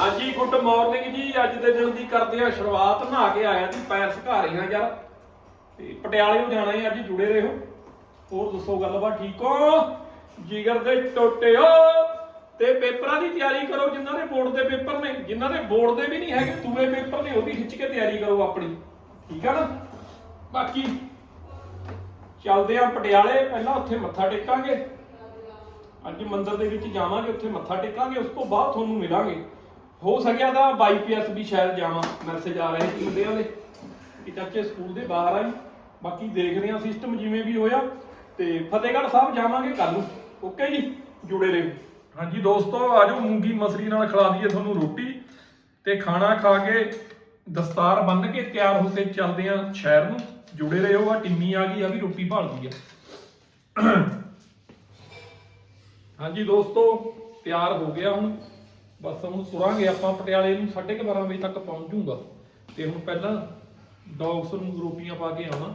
ਹਾਂਜੀ good morning ਜੀ, ਅੱਜ ਦੇ ਦਿਨ ਦੀ ਕਰਦੇ ਆ ਸ਼ੁਰੂਆਤ। ਨਹਾ ਕੇ ਆਇਆ ਜੀ, ਪੈਰ ਸੁਕਾ ਰਹੇ ਯਾਰ। ਤੇ ਪਟਿਆਲੇ ਨੂੰ ਜਾਣਾ ਹੈ, ਅੱਜ ਜੁੜੇ ਰਹੋ। ਹੋਰ ਦੱਸੋ ਗੱਲਬਾਤ, ਠੀਕ ਹੋ? ਜਿਗਰ ਦੇ ਟੋਟਿਓ ਤੇ ਪੇਪਰਾਂ ਦੀ ਤਿਆਰੀ ਕਰੋ, ਜਿਨ੍ਹਾਂ ਦੇ ਬੋਰਡ ਦੇ ਪੇਪਰ ਨੇ। ਜਿਨ੍ਹਾਂ ਦੇ ਬੋਰਡ ਦੇ ਵੀ ਨਹੀਂ ਹੈਗੇ, ਦੂਏ ਪੇਪਰ ਨੇ, ਉਹ ਵੀ ਖਿੱਚ ਕੇ ਤਿਆਰੀ ਕਰੋ ਆਪਣੀ। ਠੀਕ ਆ ਨਾ? ਬਾਕੀ ਚੱਲਦੇ ਆ ਪਟਿਆਲੇ। ਪਹਿਲਾਂ ਉੱਥੇ ਮੱਥਾ ਟੇਕਾਂਗੇ। ਅੱਜ ਮੰਦਿਰ ਦੇ ਵਿੱਚ ਜਾਵਾਂਗੇ, ਉੱਥੇ ਮੱਥਾ ਟੇਕਾਂਗੇ। ਉਸ ਤੋਂ ਬਾਅਦ ਤੁਹਾਨੂੰ ਮਿਲਾਂਗੇ। ਹੋ ਸਕਿਆ ਤਾਂ ਬਾਈਪੀਐਸ ਵੀ ਸ਼ਾਇਦ ਜਾਵਾਂ, ਮੈਸੇਜ ਆ ਰਹੇ ਸੀ ਮੁੰਡਿਆਂ ਦੇ। ਕਿ ਚਾਚੇ ਸਕੂਲ ਦੇ ਬਾਹਰ ਆਈ, ਬਾਕੀ ਦੇਖਦੇ ਹਾਂ ਸਿਸਟਮ ਜਿਵੇਂ ਵੀ ਹੋਇਆ। ਤੇ ਫਤਿਹਗੜ੍ਹ ਸਾਹਿਬ ਜਾਵਾਂਗੇ ਕੱਲ ਨੂੰ। ਓਕੇ ਜੀ, ਜੁੜੇ ਰਹੋ। ਹਾਂਜੀ ਦੋਸਤੋ, ਆਜੋ ਮੂੰਗੀ ਮਸਰੀ ਨਾਲ ਖਿਲਾ ਦਈਏ ਤੁਹਾਨੂੰ ਰੋਟੀ ਤੇ ਖਾਣਾ ਖਾ ਕੇ ਦਸਤਾਰ ਬੰਨ ਕੇ ਤਿਆਰ ਹੋ ਕੇ ਚੱਲਦੇ ਆ ਸ਼ਹਿਰ ਨੂੰ। ਜੁੜੇ ਰਹੋ, ਆ ਟਿੰਮੀ ਆ ਗਈ, ਆ ਵੀ ਰੋਟੀ ਭਾਲਦੀ ਆ। ਹਾਂਜੀ ਦੋਸਤੋ, ਤਿਆਰ ਹੋ ਗਿਆ ਹੁਣ। ਬਸ ਹੁਣ ਤੁਰਾਂਗੇ ਆਪਾਂ ਪਟਿਆਲੇ ਨੂੰ 12:30 ਵਜੇ ਤੱਕ ਪਹੁੰਚ ਜਾਊਗਾ ਤੇ ਹੁਣ ਪਹਿਲਾਂ ਡੌਗਸ ਨੂੰ ਰੋਟੀਆਂ ਪਾ ਕੇ ਆਉਣਾ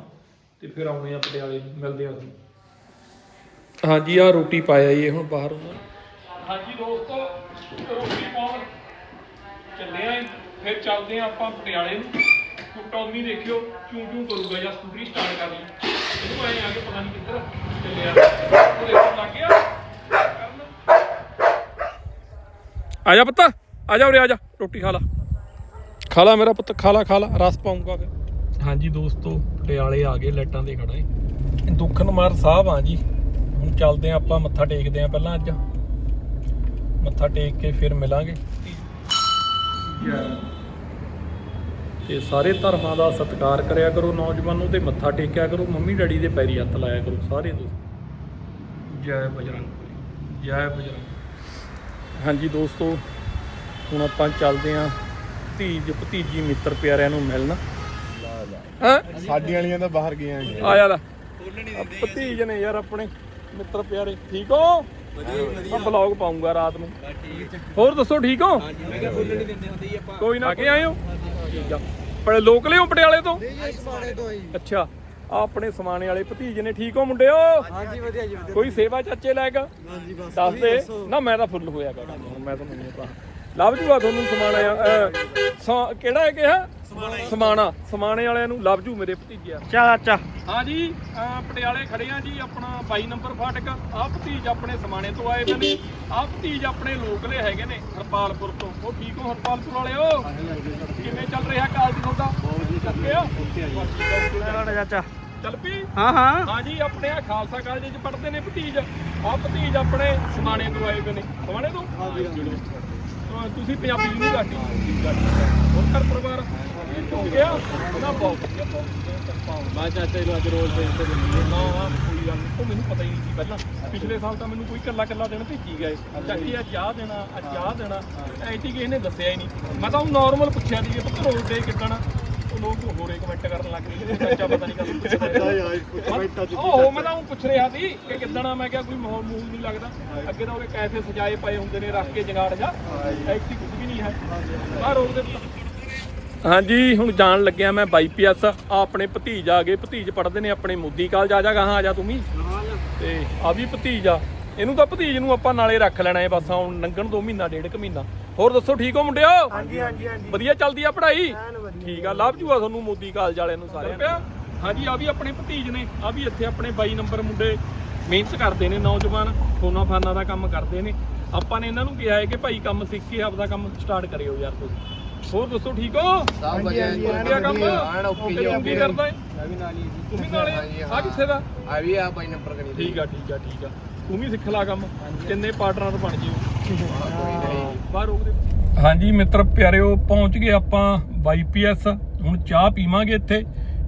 ਤੇ ਫਿਰ ਆਉਣੇ ਆ ਪਟਿਆਲੇ ਮਿਲਦੇ ਆ ਹਾਂਜੀ ਆ ਰੋਟੀ ਪਾਇਆ ਜੀ ਹੁਣ ਬਾਹਰ ਹਾਂਜੀ ਦੋਸਤੋ ਰੋਟੀ ਪਾਉਣ ਚੱਲੇ ਆਂ ਫਿਰ ਚੱਲਦੇ ਆਂ ਆਪਾਂ ਪਟਿਆਲੇ ਨੂੰ। ਟੌਮੀ ਦੇਖਿਓ ਚੂੰ ਚੂੰ ਕਰੂਗਾ ਜਾਂ ਸਕੂਟਰੀ ਸਟਾਰਟ ਕਰ ਲਈ। ਇਹਨੂੰ ਐ ਆ ਕੇ ਪਤਾ ਨਹੀਂ ਕਿੱਧਰ ਚੱਲਿਆ। ਉਹ ਦੇਖਣ ਲੱਗ ਗਿਆ ਕਰਨ ਆ ਜਾ ਪੁੱਤ ਆ ਜਾ ਉਰੇ ਆ ਜਾ ਰੋਟੀ ਖਾ ਲਾ। ਖਾ ਲਾ ਮੇਰਾ ਪੁੱਤ ਖਾ ਲਾ ਖਾ ਲਾ ਰਸ ਪਾਉਂਗਾ ਫਿਰ। ਹਾਂਜੀ ਦੋਸਤੋ ਪਟਿਆਲੇ ਆ ਗਏ ਲਾਈਟਾਂ ਦੇ ਖੜਾ ਏ ਦੁੱਖਨਮਾਰ ਸਾਹਿਬ ਆ ਜੀ। ਹੁਣ ਚੱਲਦੇ ਆ ਆਪਾਂ ਮੱਥਾ ਟੇਕਦੇ ਆ ਪਹਿਲਾਂ ਅੱਜ। ਮੱਥਾ ਟੇਕ ਕੇ ਫਿਰ ਮਿਲਾਂਗੇ। ਤੇ ਸਾਰੇ ਧਰਮਾਂ ਦਾ ਸਤਿਕਾਰ ਕਰਿਆ ਕਰੋ ਨੌਜਵਾਨੋ ਤੇ ਮੱਥਾ ਟੇਕਿਆ ਕਰੋ। ਮੰਮੀ ਡੈਡੀ ਦੇ ਪੈਰੀ ਹੱਥ ਲਾਇਆ ਕਰੋ ਸਾਰੇ ਦੋਸਤ। ਜੈ ਬਜਰੰਗ ਜੈ ਬਜਰੰਗ ਹਾਂਜੀ ਦੋਸਤੋ ਹੁਣ ਆਪਾਂ ਚੱਲਦੇ ਆਂ ਭਤੀਜ ਭਤੀਜੀ ਮਿੱਤਰ ਪਿਆਰਿਆਂ ਨੂੰ ਮਿਲਣ। ਹਾਂ? ਸਾਡੀਆਂ ਵਾਲੀਆਂ ਤਾਂ ਬਾਹਰ ਗਈਆਂ ਆ ਜਾ ਲੈ ਭਤੀਜ ਨੇ ਯਾਰ ਆਪਣੇ ਮਿੱਤਰ ਪਿਆਰੇ। ਠੀਕ ਹੋ? ਮੈਂ ਬਲੌਗ ਪਾਉਂਗਾ ਰਾਤ ਨੂੰ। ਹੋਰ ਦੱਸੋ ਠੀਕ ਹੋ? ਮੈਂ ਕਿਹਾ ਬੋਲਣ ਨਹੀਂ ਦਿੰਦੇ ਹੁੰਦੇ ਜੀ ਆਪਾਂ। ਕੋਈ ਨਾ ਕੇ ਆਏ ਹੋ ਠੀਕ ਆ। ਪਰ ਲੋਕਲੇ ਹੋ ਪਟਿਆਲੇ ਤੋਂ। ਅੱਛਾ। ਆ ਆਪਣੇ ਸਮਾਣੇ ਵਾਲੇ ਭਤੀਜ ਨੇ ਠੀਕ ਹੋ ਮੁੰਡਿਓ? ਹਾਂਜੀ ਵਧੀਆ ਜੀ ਵਧੀਆ। ਕੋਈ ਸੇਵਾ ਚਾਚੇ ਲਾਇਕ ਹਾਂਜੀ ਬਸ ਦੱਸ ਦੇ। ਨਾ ਮੈਂ ਤਾਂ ਫੁੱਲ ਹੋਇਆ ਗਾ ਹੁਣ ਮੈਂ ਤਾਂ ਨਹੀਂ ਪਾ ਲੱਭ ਜੂਗਾ ਤੁਹਾਨੂੰ ਸਮਾਣਾ ਕਿਹੜਾ ਹੈ ਕਿਹਾ? ਸਮਾਣਾ ਸਮਾਣੇ ਵਾਲਿਆਂ ਨੂੰ ਲੱਭ ਜੂ ਮੇਰੇ ਭਤੀਜਿਆ। ਚਾਚਾ ਹਾਂ ਜੀ ਪਟਿਆਲੇ ਖੜੇ ਆ ਜੀ ਆਪਣਾ 22 ਨੰਬਰ ਫਾਟਕ। ਆਹ ਭਤੀਜ ਆਪਣੇ ਸਮਾਣੇ ਤੋਂ ਆਏ ਹੋਏ ਨੇ। ਆਹ ਭਤੀਜ ਆਪਣੇ ਲੋਕਲੇ ਹੈਗੇ ਨੇ ਹਰਪਾਲਪੁਰ ਤੋਂ। ਉਹ ਠੀਕ ਹੋ ਹਰਪਾਲਪੁਰ ਵਾਲਿਓ? ਕਿਵੇਂ ਚੱਲ ਰਿਹਾ ਕਾਲਜ ਤੁਹਾਡਾ? ਚੱਲ ਪਿਆ ਚਾਚਾ। ਚੱਲ ਪਈ ਹਾਂ ਹਾਂ। ਹਾਂ ਜੀ ਆਪਣੇ ਆ ਖਾਲਸਾ ਕਾਲਜ ਚ ਪੜ੍ਹਦੇ ਨੇ ਭਤੀਜ। ਆਹ ਭਤੀਜ ਆਪਣੇ ਸਮਾਣੇ ਤੋਂ ਆਏ ਹੋਏ ਨੇ। ਸਮਾਣੇ ਤੋਂ? ਹਾਂ, ਤੁਸੀਂ ਪੰਜਾਬੀ ਯੂਨੀਵਰਸਿਟੀ ਹੋਰ ਘਰ ਪਰਿਵਾਰ? ਹੋ ਗਿਆ। ਨਾ ਬਹੁਤ ਵਧੀਆ, ਬਹੁਤ ਵਧੀਆ, ਕਿਰਪਾ ਹੋ। ਮੈਂ ਚਾਚਾ ਜੀ ਨੂੰ ਅੱਜ ਰੋਜ਼ ਦੇ ਦਿੱਤੇ ਦਿੰਦੀ ਨਾ ਕੋਈ ਗੱਲ ਨਹੀਂ। ਉਹ ਮੈਨੂੰ ਪਤਾ ਹੀ ਨਹੀਂ ਸੀ ਪਹਿਲਾਂ। ਪਿਛਲੇ ਸਾਲ ਤਾਂ ਮੈਨੂੰ ਕੋਈ ਕੱਲਾ ਕੱਲਾ ਦਿਨ ਭੇਜੀ ਗਏ ਚਾਚੀ ਅੱਜ ਆਹ ਦੇਣਾ ਅੱਜ ਆਹ ਦੇਣਾ। ਐਟੀ ਕਿਸੇ ਨੇ ਦੱਸਿਆ ਹੀ ਨਹੀਂ। ਮੈਂ ਤਾਂ ਉਹ ਨਾਰਮਲ ਪੁੱਛਿਆ ਸੀ ਕਿ ਰੋਜ਼ ਦੇ ਕਿੱਦਣ? ਉਹ ਲੋਕ ਹੋਰੇ ਕਮੈਂਟ ਕਰਨ ਲੱਗ ਗਏ। ਚਾਚਾ ਪਤਾ ਨਹੀਂ ਕਦੋਂ ਪੁੱਛਿਆ। ਉਹ ਮੈਂ ਤਾਂ ਉਹ ਪੁੱਛ ਰਿਹਾ ਸੀ ਕਿ ਕਿੱਦਣ ਆ ਮੈਂ ਕਿਹਾ ਕੋਈ ਮਾਹੌਲ ਮੂਲ ਨਹੀਂ ਲੱਗਦਾ। ਅੱਗੇ ਤਾਂ ਉਹਦੇ ਕੈਫੇ ਸਜਾਏ ਪਏ ਹੁੰਦੇ ਨੇ ਰੱਖ ਕੇ ਜਗਾੜ ਜਾ। ਐਕਟੀ ਕੁਝ ਵੀ ਨਹੀਂ ਹੈ। ਬਾਹਰ ਰੋਡ ਦੇ ਹਾਂਜੀ ਹੁਣ ਜਾਣ ਲੱਗਿਆ ਮੈਂ ਬਾਈਪੀਐਸ। ਆ ਆਪਣੇ ਭਤੀਜ ਆ ਗਏ। ਭਤੀਜ ਪੜ੍ਹਦੇ ਨੇ ਆਪਣੇ ਮੋਦੀ ਕਾਲਜ। ਆ ਜਾ ਗਾਹਾਂ ਆ ਜਾ ਤੂੰ ਵੀ। ਤੇ ਆ ਵੀ ਭਤੀਜ ਆ। ਇਹਨੂੰ ਤਾਂ ਭਤੀਜ ਨੂੰ ਆਪਾਂ ਨਾਲੇ ਰੱਖ ਲੈਣਾ ਹੈ ਬਸ। ਹੁਣ ਲੰਘਣ ਦੋ ਮਹੀਨਾ ਡੇਢ ਕੁ ਮਹੀਨਾ। ਹੋਰ ਦੱਸੋ ਠੀਕ ਹੋ ਮੁੰਡਿਓ? ਹਾਂਜੀ ਹਾਂਜੀ ਹਾਂਜੀ। ਵਧੀਆ ਚੱਲਦੀ ਆ ਪੜ੍ਹਾਈ? ਐਨ ਵਧੀਆ। ਠੀਕ ਆ ਲੱਭ ਜੂਗਾ ਤੁਹਾਨੂੰ ਮੋਦੀ ਕਾਲਜ ਵਾਲਿਆਂ ਨੂੰ ਸਾਰਿਆਂ ਨੂੰ। ਹਾਂਜੀ ਆ ਵੀ ਆਪਣੇ ਭਤੀਜ ਨੇ ਆ ਵੀ ਇੱਥੇ ਆਪਣੇ 22 ਨੰਬਰ ਮੁੰਡੇ ਮਿਹਨਤ ਕਰਦੇ ਨੇ ਨੌਜਵਾਨ ਫੋਨਾ ਫਾਨਾ ਦਾ ਕੰਮ ਕਰਦੇ ਨੇ। ਆਪਾਂ ਨੇ ਇਹਨਾਂ ਨੂੰ ਕਿਹਾ ਹੈ ਕਿ ਭਾਈ ਕੰਮ ਸਿੱਖ ਕੇ ਆਪਦਾ ਕੰਮ ਸਟਾਰਟ ਕਰਿਓ ਯਾਰ ਤੁਸੀਂ। ਹੋਰ ਦੱਸੋ ਠੀਕ ਹੋ? ਸਭ ਵਧੀਆ ਜੀ ਵਧੀਆ ਕੰਮ? ਐਨ ਓਕੇ ਜੀ ਤੂੰ ਕੀ ਕਰਦਾ ਹੈ। ਮੈਂ ਵੀ ਨਾਲ ਹੀ ਜੀ। ਤੂੰ ਵੀ ਨਾਲੇ ਆ? ਕਿੱਥੇ ਦਾ? ਆ ਵੀ ਆ ਬਾਈ ਨੰਬਰ ਕਰੀ ਠੀਕ ਆ ਠੀਕ ਆ ਠੀਕ ਆ। ਤੂੰ ਵੀ ਸਿੱਖ ਲਾ ਕੰਮ। ਕਿੰਨੇ ਪਾਰਟਨਰ ਬਣ ਜਿਓ ਬਾਹਰ ਰੋਕ ਦੇ ਹਾਂਜੀ ਮਿੱਤਰ ਪਿਆਰਿਓ ਪਹੁੰਚ ਗਏ ਆਪਾਂ ਵਾਈਪੀਐਸ ਹੁਣ ਚਾਹ ਪੀਵਾਂਗੇ ਇੱਥੇ।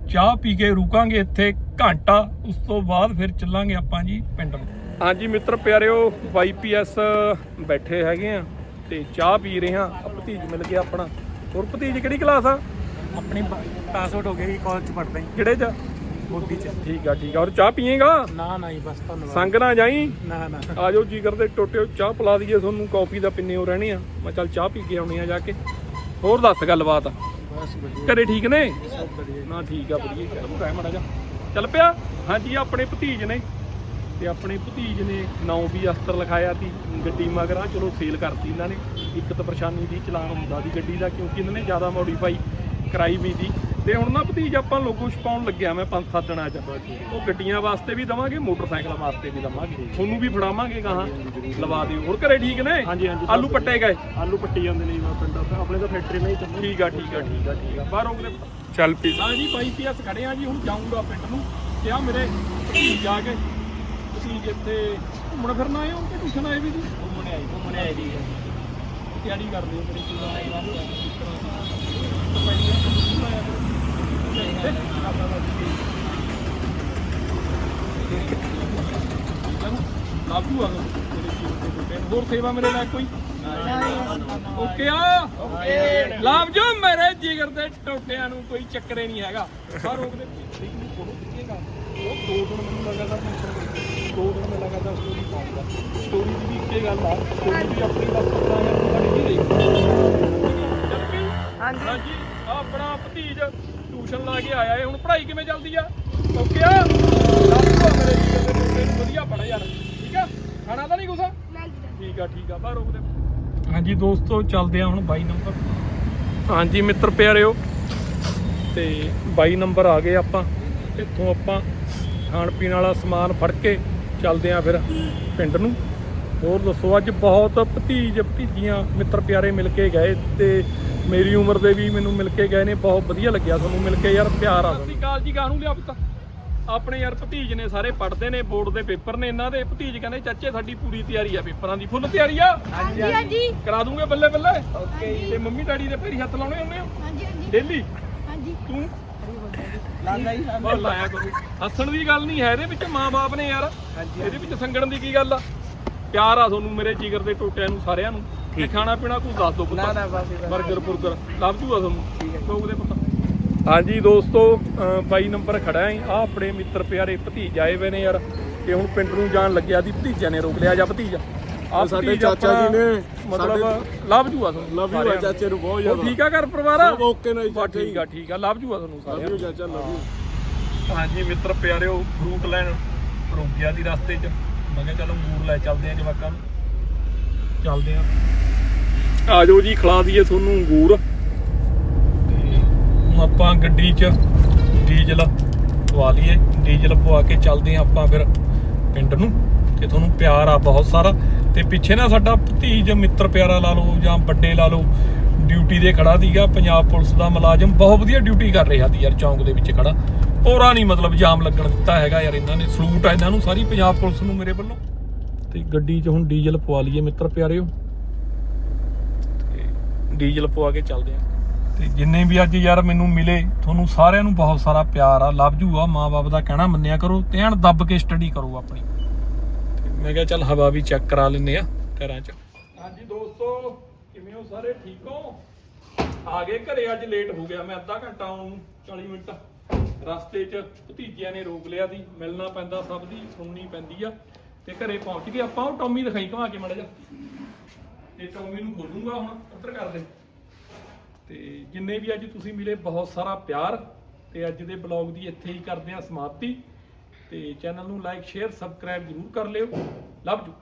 ਚਾਹ ਪੀ ਕੇ ਰੁਕਾਂਗੇ ਇੱਥੇ ਘੰਟਾ। ਉਸ ਤੋਂ ਬਾਅਦ ਫਿਰ ਚੱਲਾਂਗੇ ਆਪਾਂ ਜੀ ਪਿੰਡ ਨੂੰ। ਹਾਂਜੀ ਮਿੱਤਰ ਪਿਆਰਿਓ ਵਾਈਪੀਐਸ ਬੈਠੇ ਹੈਗੇ ਆ ਤੇ ਚਾਹ ਪੀ ਰਹੇ ਆ। ਭਤੀਜ ਮਿਲ ਗਿਆ ਆਪਣਾ। ਹੋਰ ਭਤੀਜ ਕਿਹੜੀ ਕਲਾਸ ਆ? ਆਪਣੀ ਪਾਸ ਆਊਟ ਹੋ ਗਿਆ ਜੀ ਕਾਲਜ ਚ ਪੜਦਾ ਕਿਹੜੇ ਚ? ਮੋਦੀ ਚ। ਠੀਕ ਆ ਠੀਕ ਆ। ਹੋਰ ਚਾਹ ਪੀਏਗਾ? ਨਾ ਨਾ ਜੀ ਬਸ ਧੰਨਵਾਦ। ਸੰਗ ਨਾ ਜਾਈ? ਨਾ ਨਾ। ਆਜੋ ਜੀ ਕਰਦੇ ਟੋਟਿਓ ਚਾਹ ਪਿਲਾ ਦਈਏ ਤੁਹਾਨੂੰ ਕਾਫੀ ਦਾ ਪਿੰਨੇ ਹੋ ਰਹਿਣੇ ਆ। ਮੈਂ ਚੱਲ ਚਾਹ ਪੀ ਕੇ ਆਉਣੀ ਆ ਜਾ ਕੇ। ਹੋਰ ਦੱਸ ਗੱਲਬਾਤ? ਬਸ ਵਧੀਆ। ਘਰੇ ਠੀਕ ਨੇ? ਨਾ ਠੀਕ ਆ ਵਧੀਆ ਚੱਲ ਰਹਿ ਮੜਾ ਜਾ ਚੱਲ ਪਿਆ? ਹਾਂਜੀ ਆਪਣੇ ਭਤੀਜ ਨੇ। ਤੇ ਆਪਣੇ ਭਤੀਜ ਨੇ ਨੌ ਵੀ ਅਸਤਰ ਲਿਖਾਇਆ ਸੀ ਗੱਡੀ ਮਗਰ। ਆ ਚਲੋ ਸੇਲ ਕਰਤੀ ਇਹਨਾਂ ਨੇ। ਇੱਕ ਤਾਂ ਪਰੇਸ਼ਾਨੀ ਦੀ ਚਲਾਨ ਹੁੰਦਾ ਦੀ ਗੱਡੀ ਦਾ ਕਿਉਂਕਿ ਇਹਨਾਂ ਨੇ ਜ਼ਿਆਦਾ ਮੋਡੀਫਾਈ ਕਰਾਈ ਵੀ ਦੀ ਤੇ ਹੁਣ ਨਾ ਭਤੀਜ ਆਪਾਂ ਲੋਗੋ ਛਪਾਉਣ ਲੱਗਿਆ ਮੈਂ ਪੰਜ ਸੱਤ ਦਿਨਾਂ ਚ। ਉਹ ਗੱਡੀਆਂ ਵਾਸਤੇ ਵੀ ਦਵਾਂਗੇ ਮੋਟਰਸਾਈਕਲਾਂ ਵਾਸਤੇ ਵੀ ਦਵਾਂਗੇ। ਤੁਹਾਨੂੰ ਵੀ ਫੜਾਵਾਂਗੇ ਗਾਹਾਂ। ਲਵਾ ਦਿਓ। ਹੋਰ ਘਰੇ ਠੀਕ ਨੇ? ਹਾਂਜੀ, ਹਾਂਜੀ, ਆਲੂ ਪੱਟੇ ਗਏ? ਆਲੂ ਪੱਟੀ ਜਾਂਦੇ ਨੇ ਜੀ ਮੈਂ ਪਿੰਡ ਤੋਂ। ਆਪਣੇ ਤਾਂ ਫੈਕਟਰੀ ਨਹੀਂ ਚੱਲਦੀ ਠੀਕ ਆ ਠੀਕ ਆ ਠੀਕ ਆ ਠੀਕ ਆ। ਬਾਹਰ ਉਹਦੇ ਚੱਲ ਪੀ ਹਾਂ ਜੀ ਬਾਈ ਪੀਐਸ ਖੜੇ ਆ ਜੀ ਹੁਣ ਜਾਊਂਗਾ ਪਿੰਡ ਨੂੰ। ਤੇ ਆ ਮੇਰੇ ਭਤੀਜ ਜਾ ਕੇ ਤੁਸੀਂ ਜਿੱਥੇ ਘੁੰਮਣ ਫਿਰਨ ਆਏ ਹੋ ਕਿ ਟਿਊਸ਼ਨ ਆਏ ਵੀ ਜੀ? ਘੁੰਮਣ ਆਏ ਘੁੰਮਣ ਆਏ ਜੀ। ਤਿਆਰੀ ਕਰਦੇ ਹੋ ਮੇਰੇ ਕੋਲ ਲਾਭੂ ਆ ਦੇ ਹੋਰ ਸੇਵਾ ਮੇਰੇ ਨਾਲ ਕੋਈ? ਓਕੇ ਆ। ਲਾਭ ਜੋ ਮੇਰੇ ਜਿਗਰ ਦੇ ਟੋਟਿਆਂ ਨੂੰ ਕੋਈ ਚੱਕਰੇ ਨਹੀਂ ਹੈਗਾ। ਪਰ ਉਹਦੇ ਠੀਕ ਨੂੰ ਫੋਟੋ ਖਿੱਚੇਗਾ। ਉਹ ਦੋ ਦਿਨ ਮੈਨੂੰ ਲਗਾਤਾਰ ਟੈਨਸ਼ਨ ਕਰੀ ਦੋ ਦਿਨ ਮੈਂ ਲਗਾਤਾਰ ਸਟੋਰੀ ਪਾਉਂਗਾ ਸਟੋਰੀ ਦੀ ਵੀ ਇੱਕੇ ਗੱਲ ਆ। ਸਟੋਰੀ ਵੀ ਆਪਣੀ ਬਸ ਪਤਾ ਹੈ ਤੁਹਾਡੀ ਨਹੀਂ ਰਹੀ ਹਾਂਜੀ। ਹਾਂਜੀ ਆਪਣਾ ਭਤੀਜ ਟਿਊਸ਼ਨ ਲਾ ਕੇ ਆਇਆ ਏ ਹੁਣ ਪੜ੍ਹਾਈ ਕਿਵੇਂ ਚੱਲਦੀ ਆ? ਓਕੇ ਆ? ਆ ਮੇਰੇ ਜਿਗਰ ਦੇ ਟੋਟੇ ਨੂੰ ਵਧੀਆ ਪੜ੍ਹ ਯਾਰ ਠੀਕ ਆ? ਖਾਣਾ ਤਾਂ ਨਹੀਂ ਕੁਛ? ਠੀਕ ਆ ਠੀਕ ਆ ਬਾਹਰ ਰੋਕਦੇ ਹਾਂਜੀ ਦੋਸਤੋ ਚੱਲਦੇ ਆ ਹੁਣ 22 ਨੰਬਰ। ਹਾਂਜੀ ਮਿੱਤਰ ਪਿਆਰਿਓ ਤੇ 22 ਨੰਬਰ ਆ ਗਏ ਆਪਾਂ। ਇੱਥੋਂ ਆਪਾਂ ਖਾਣ ਪੀਣ ਵਾਲਾ ਸਮਾਨ ਫੜ ਕੇ ਚੱਲਦੇ ਆ ਫਿਰ ਪਿੰਡ ਨੂੰ। ਹੋਰ ਦੱਸੋ ਅੱਜ ਬਹੁਤ ਭਤੀਜ ਭਤੀਜੀਆਂ ਮਿੱਤਰ ਪਿਆਰੇ ਮਿਲ ਕੇ ਗਏ ਤੇ ਮੇਰੀ ਉਮਰ ਦੇ ਵੀ ਮੈਨੂੰ ਮਿਲ ਕੇ ਗਏ ਨੇ ਬਹੁਤ ਵਧੀਆ ਲੱਗਿਆ ਤੁਹਾਨੂੰ ਮਿਲ ਕੇ ਯਾਰ ਪਿਆਰ ਆ ਸਤਿ ਸ਼੍ਰੀ ਅਕਾਲ ਜੀ ਕਾਹਨੂੰ ਲਿਆ ਪੁੱਤ। ਆਪਣੇ ਯਾਰ ਭਤੀਜ ਨੇ ਸਾਰੇ ਪੜ੍ਹਦੇ ਨੇ ਬੋਰਡ ਦੇ ਪੇਪਰ ਨੇ ਇਹਨਾਂ ਦੇ। ਭਤੀਜ ਕਹਿੰਦੇ ਚਾਚੇ ਸਾਡੀ ਪੂਰੀ ਤਿਆਰੀ ਆ ਪੇਪਰਾਂ ਦੀ। ਫੁੱਲ ਤਿਆਰੀ ਆ? ਹਾਂਜੀ ਹਾਂਜੀ। ਕਰਾ ਦੂੰਗੇ ਬੱਲੇ ਬੱਲੇ? ਓਕੇ। ਤੇ ਮੰਮੀ ਡੈਡੀ ਦੇ ਪੈਰੀ ਹੱਥ ਲਾਉਣੇ ਹੁੰਦੇ ਹੋ? ਹਾਂਜੀ ਹਾਂਜੀ। ਡੇਲੀ? ਹਾਂਜੀ। ਤੂੰ? ਲਾਉਂਦਾ ਹੀ ਲਾਇਆ ਕਰੋ। ਹੱਸਣ ਦੀ ਗੱਲ ਨਹੀਂ ਹੈ ਇਹਦੇ ਵਿੱਚ ਮਾਂ-ਬਾਪ ਨੇ ਯਾਰ। ਇਹਦੇ ਵਿੱਚ ਸੰਗਣ ਦੀ ਕੀ ਗੱਲ ਆ? ਪਿਆਰ ਆ ਤੁਹਾਨੂੰ ਮੇਰੇ ਜਿਗਰ ਦੇ ਟੋਟਿਆਂ ਨੂੰ ਸਾਰਿਆਂ ਨੂੰ। ਤੇ ਖਾਣਾ ਪੀਣਾ ਕੋਈ ਦੱਸ ਦੋ ਪੁੱਤ। ਨਾ ਨਾ ਬੁਰਗਰ ਲੱਭ ਜੂਗਾ ਤੁਹਾਨੂੰ। ਠੀਕ ਹੈ ਲੋਕ ਦੇ ਪੁੱਤ। ਹਾਂਜੀ ਦੋਸਤੋ 22 ਨੰਬਰ ਖੜਾ ਹੈ। ਆ ਆਪਣੇ ਮਿੱਤਰ ਪਿਆਰੇ ਭਤੀਜ ਆਏ ਨੇ ਯਾਰ। ਤੇ ਹੁਣ ਪਿੰਡ ਨੂੰ ਜਾਣ ਲੱਗਿਆ ਦੀ ਭਤੀਜਾ ਨੇ ਰੋਕ ਲਿਆ ਜਾਂ ਭਤੀਜਾ। ਆ ਸਾਡੇ ਚਾਚਾ ਜੀ ਨੇ, ਮਤਲਬ ਲੱਭ ਜੂਗਾ ਤੁਹਾਨੂੰ ਲਵ ਯੂ ਨੂੰ। ਚਾਚੇ ਨੂੰ ਬਹੁਤ ਜ਼ਿਆਦਾ। ਠੀਕ ਆ ਘਰ ਪਰਿਵਾਰ? ਸਭ ਓਕੇ ਬਸ ਚਾਚਾ। ਠੀਕ ਆ ਠੀਕ ਆ। ਲੱਭ ਜੂਗਾ ਤੁਹਾਨੂੰ ਸਾਰਿਆਂ ਲਵ ਨੂੰ। ਯੂ ਚਾਚਾ ਲਵ ਯੂ ਹਾਂਜੀ ਮਿੱਤਰ ਪਿਆਰਿਓ ਫਰੂਟ ਲੈਣ ਰੁਕ ਗਿਆ ਦੀ ਰਸਤੇ 'ਚ। ਮੈਂ ਕਿਹਾ ਚਲੋ ਅੰਗੂਰ ਲੈ ਚੱਲਦੇ ਆ ਜਵਾਕਾਂ ਨੂੰ। ਚੱਲਦੇ ਆ। ਆ ਜਾਓ ਜੀ, ਖਿਲਾ ਦਈਏ ਤੁਹਾਨੂੰ ਅੰਗੂਰ। ਤੇ ਹੁਣ ਆਪਾਂ ਗੱਡੀ 'ਚ ਡੀਜ਼ਲ ਪਵਾ ਲਈਏ। ਡੀਜ਼ਲ ਪਵਾ ਕੇ ਚੱਲਦੇ ਆ ਆਪਾਂ ਫਿਰ ਪਿੰਡ ਨੂੰ, ਤੇ ਤੁਹਾਨੂੰ ਪਿਆਰ ਆ ਬਹੁਤ ਸਾਰਾ। ਤੇ ਪਿੱਛੇ ਨਾ ਸਾਡਾ ਭਤੀਜ ਮਿੱਤਰ ਪਿਆਰਾ ਲਾ ਲਓ ਜਾਂ ਵੱਡੇ ਲਾ ਲਓ, ਡਿਊਟੀ ਦੇ ਖੜਾ ਸੀਗਾ। ਪੰਜਾਬ ਪੁਲਿਸ ਦਾ ਮੁਲਾਜ਼ਮ ਬਹੁਤ ਵਧੀਆ ਡਿਊਟੀ ਕਰ ਰਿਹਾ ਸੀ ਯਾਰ, ਚੌਂਕ ਦੇ ਵਿੱਚ ਖੜਾ। ਪੂਰਾ ਨਹੀਂ ਮਤਲਬ ਜਾਮ ਲੱਗਣ ਦਿੱਤਾ ਹੈਗਾ ਯਾਰ ਇਹਨਾਂ ਨੇ। ਸਲੂਟ ਆ ਇਹਨਾਂ ਨੂੰ, ਸਾਰੀ ਪੰਜਾਬ ਪੁਲਿਸ ਨੂੰ ਮੇਰੇ ਵੱਲੋਂ। ਤੇ ਗੱਡੀ 'ਚ ਹੁਣ ਡੀਜ਼ਲ ਪਵਾ ਲਈਏ ਮਿੱਤਰ ਪਿਆਰਿਓ। ਤੇ ਡੀਜ਼ਲ ਪਵਾ ਕੇ ਚੱਲਦੇ ਆ। ਤੇ ਜਿੰਨੇ ਵੀ ਅੱਜ ਯਾਰ ਮੈਨੂੰ ਮਿਲੇ, ਤੁਹਾਨੂੰ ਸਾਰਿਆਂ ਨੂੰ ਬਹੁਤ ਸਾਰਾ ਪਿਆਰ ਆ, ਲਵ ਜੂ ਆ ਮਾਂ-ਬਾਪ ਦਾ ਕਹਿਣਾ ਮੰਨਿਆ ਕਰੋ ਤੇ ਐਨ ਦੱਬ ਕੇ ਸਟੱਡੀ ਕਰੋ ਆਪਣੀ। ਮੈਂ ਕਿਹਾ ਚੱਲ ਹਵਾ ਵੀ ਚੈੱਕ ਕਰਾ ਲੈਨੇ ਆ ਟਾਇਰਾਂ 'ਚ। ਹਾਂਜੀ ਦੋਸਤੋ, ਕਿਵੇਂ ਹੋ ਸਾਰੇ? ਠੀਕ ਹੋ? ਆ ਗਏ ਘਰੇ, ਅੱਜ ਲੇਟ ਹੋ ਗਿਆ। ਮੈਂ ਅੱਧਾ ਘੰਟਾ ਆਉਣ ਨੂੰ 40 ਮਿੰਟ ਰਸਤੇ 'ਚ ਭਤੀਜਿਆਂ ਨੇ ਰੋਕ ਲਿਆ ਸੀ। ਮਿਲਣਾ ਪੈਂਦਾ ਸਭ ਦੀ, ਸੁਣਨੀ ਪੈਂਦੀ ਆ। ਤੇ ਘਰੇ ਪਹੁੰਚ ਗਏ ਆਪਾਂ, ਉਹ ਟੌਮੀ ਦਿਖਾਈ ਘਵਾ ਕੇ ਮੜਾ ਜਾ ਤੇ ਟੌਮੀ ਨੂੰ ਖੋਲੂੰਗਾ ਹੁਣ ਉੱਧਰ ਕਰ ਦੇ। ਤੇ ਜਿੰਨੇ ਵੀ ਅੱਜ ਤੁਸੀਂ ਮਿਲੇ ਬਹੁਤ ਸਾਰਾ ਪਿਆਰ ਤੇ ਅੱਜ ਦੇ ਬਲੌਗ ਦੀ ਇੱਥੇ ਹੀ ਕਰਦੇ ਹਾਂ ਸਮਾਪਤੀ। ਤੇ ਚੈਨਲ ਨੂੰ ਲਾਈਕ, ਸ਼ੇਅਰ, ਸਬਸਕ੍ਰਾਈਬ ਜ਼ਰੂਰ ਕਰ ਲਿਓ। Love you.